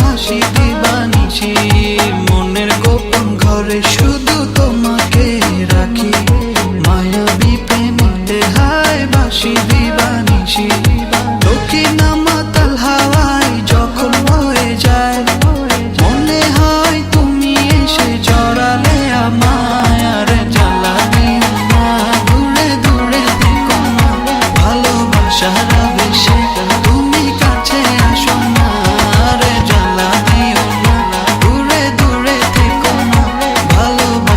হাসি দিবানিছি। মনের গোপন ঘরে শুধু তোমাকে রাখি।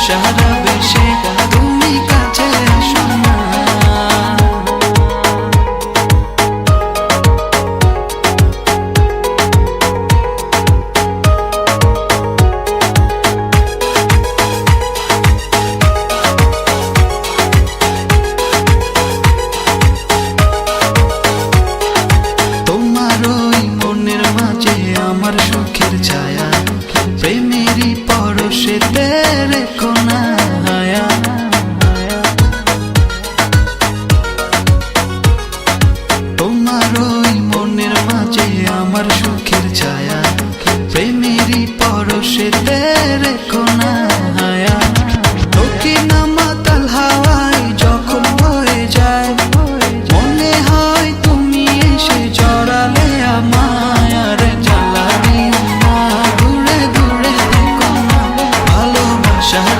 ভালোবাসার বেশি তুমি কাছে আসো তোমার ওই মনের মাঝে আমার সুখের ছায়া সুখের ছায়া, প্রেমেরই পরশে রেখো না হায়া দক্ষিণ মাতাল হাওয়ায় যখন হয়ে যায়। মনে হয় তুমি এসে জড়ালে আমায়, আর জ্বালা দিও না, দূরে দূরে থেকো না। ভালোবাসার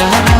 shine.